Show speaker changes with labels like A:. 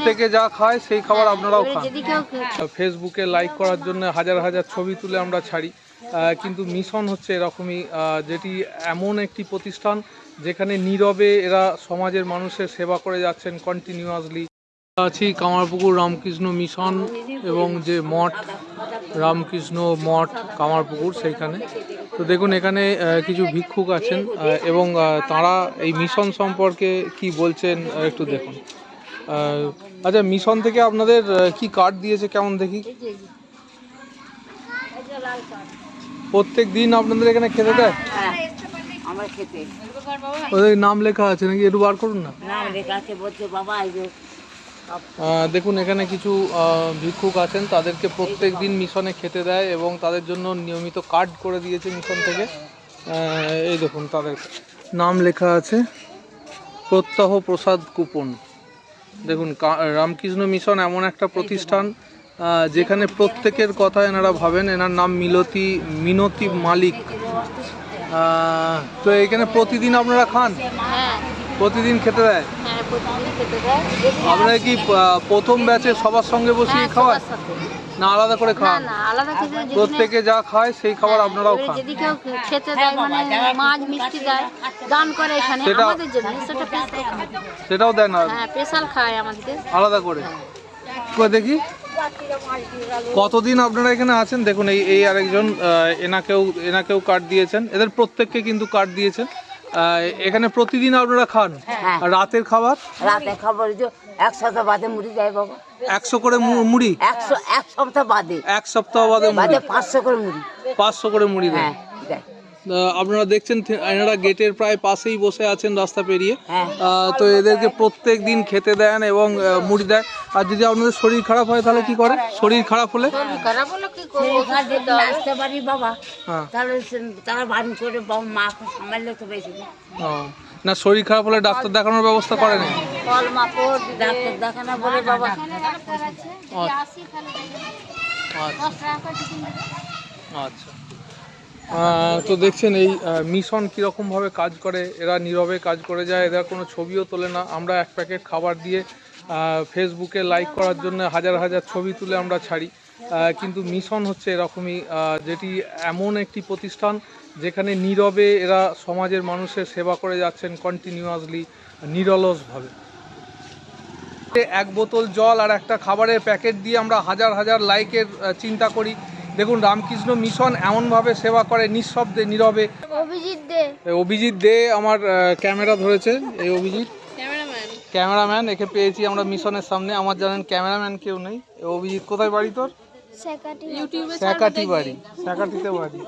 A: প্রত্যেকে যা খায় সেই খাবার আপনারাও খান। ফেসবুকে লাইক করার জন্য হাজার হাজার ছবি তুলে আমরা ছাড়ি। কিন্তু মিশন হচ্ছে এরকমই যেটি এমন একটি প্রতিষ্ঠান যেখানে নীরবে এরা সমাজের মানুষের সেবা করে যাচ্ছেন কন্টিনিউয়াসলি আছি কামারপুকুর রামকৃষ্ণ মিশন এবং যে মঠ রামকৃষ্ণ মঠ কামারপুকুর সেইখানে। তো দেখুন এখানে কিছু ভিক্ষুক আছেন এবং তারা এই মিশন সম্পর্কে কি বলছেন একটু দেখুন। আচ্ছা মিশন থেকে আপনাদের কি কার্ড দিয়েছে কেমন দেখি? প্রত্যেক দিন আপনাদের এখানে খেতে দেয়?
B: হ্যাঁ
A: ওদের নাম লেখা আছে নাকি? একটু বার করুন না। দেখুন এখানে কিছু ভিক্ষুক আছেন তাদেরকে প্রত্যেক দিন মিশনে খেতে দেয় এবং তাদের জন্য নিয়মিত কার্ড করে দিয়েছে মিশন থেকে। এই দেখুন তাদের নাম লেখা আছে প্রত্যহ প্রসাদ কুপন। দেখুন রামকৃষ্ণ মিশন এমন একটা প্রতিষ্ঠান যেখানে প্রত্যেকের কথা এনারা ভাবেন। এনার নাম মিলতি, মিনতি মালিক। তো এখানে প্রতিদিন আপনারা খান?
B: হ্যাঁ।
A: প্রতিদিন খেতে দেয়?
B: হ্যাঁ প্রতিদিন খেতে দেয়।
A: আপনারা কি প্রথম ব্যাচে সবার সঙ্গে বসিয়ে
B: হ্যাঁ,
A: খাওয়ান না আলাদা করে
B: না
A: খান
B: না আলাদা খেতে
A: প্রত্যেকে যা খায় সেই খাবার আপনারাও খান।
B: যদি কেউ খেতে দেয় মানে মাছ মিষ্টি দেয় দান করে এখানে আমাদের জন্য সেটা
A: সেটাও দেয় না
B: হ্যাঁ স্পেশাল খায় আমাদেরকে
A: আলাদা করে? দেখি? কতদিন আপনারা এখানে আছেন? দেখুন এই এই আরেকজন এনাকেও এনাকেও কার্ড দিয়েছেন। এদের প্রত্যেককে কিন্তু কার্ড দিয়েছেন। এখানে প্রতিদিন আপনারা খান? রাতের খাবার?
C: রাতের খাবার এক সপ্তাহ বাদে মুড়ি যায় বাবা।
A: একশো করে মুড়ি?
C: একশো এক সপ্তাহ বাদে।
A: এক সপ্তাহ বাদে
C: বাদে পাঁচশো করে মুড়ি।
A: পাঁচশো করে মুড়ি দেয়?
C: হ্যাঁ
A: আপনারা দেখছেন এনারা গেটের প্রায় পাশেই বসে আছেন রাস্তা পেরিয়ে।
C: হ্যাঁ।
A: তো এদেরকে প্রত্যেক দিন খেতে দেন এবং মুড়ি দেয়। আর যদি আপনাদের শরীর খারাপ হয় তাহলে কি করে? শরীর খারাপ হলে?
B: খারাপ হলো কি
C: আসতে পারি বাবা
A: হ্যাঁ।
C: তাহলে তারা বাড়ি করে বাবা সামালে তো বেশি।
A: না শরীর খারাপ হলে ডাক্তার দেখানোর ব্যবস্থা করেন
B: ফল মাকড়
C: ডাক্তার দেখানো বলে বাবা।
A: আচ্ছা। আহ, তো দেখছেন এই মিশন কীরকমভাবে কাজ করে, এরা নীরবে কাজ করে যায় এদের কোনো ছবিও তোলে না। আমরা এক প্যাকেট খাবার দিয়ে ফেসবুকে লাইক করার জন্য হাজার হাজার ছবি তুলে আমরা ছাড়ি। কিন্তু মিশন হচ্ছে এরকমই যেটি এমন একটি প্রতিষ্ঠান যেখানে নীরবে এরা সমাজের মানুষের সেবা করে যাচ্ছেন কন্টিনিউয়াসলি নিরলসভাবে। এক বোতল জল আর একটা খাবারের প্যাকেট দিয়ে আমরা হাজার হাজার লাইকের চিন্তা করি। দেখুন রামকৃষ্ণ মিশন এমনভাবে সেবা করে নিঃশব্দে নীরবে।
B: অভিজিৎ দে।
A: অভিজিৎ দে আমার ক্যামেরা ধরেছে। এই অভিজিৎ। ক্যামেরাম্যান একে পেয়েছি আমরা মিশনের সামনে। আমার জানেন ক্যামেরাম্যান কেউ নেই। অভিজিৎ কোথায় বাড়ি তোর? স্যাকাটি বাড়ি স্যাকাটিতে বাড়ি।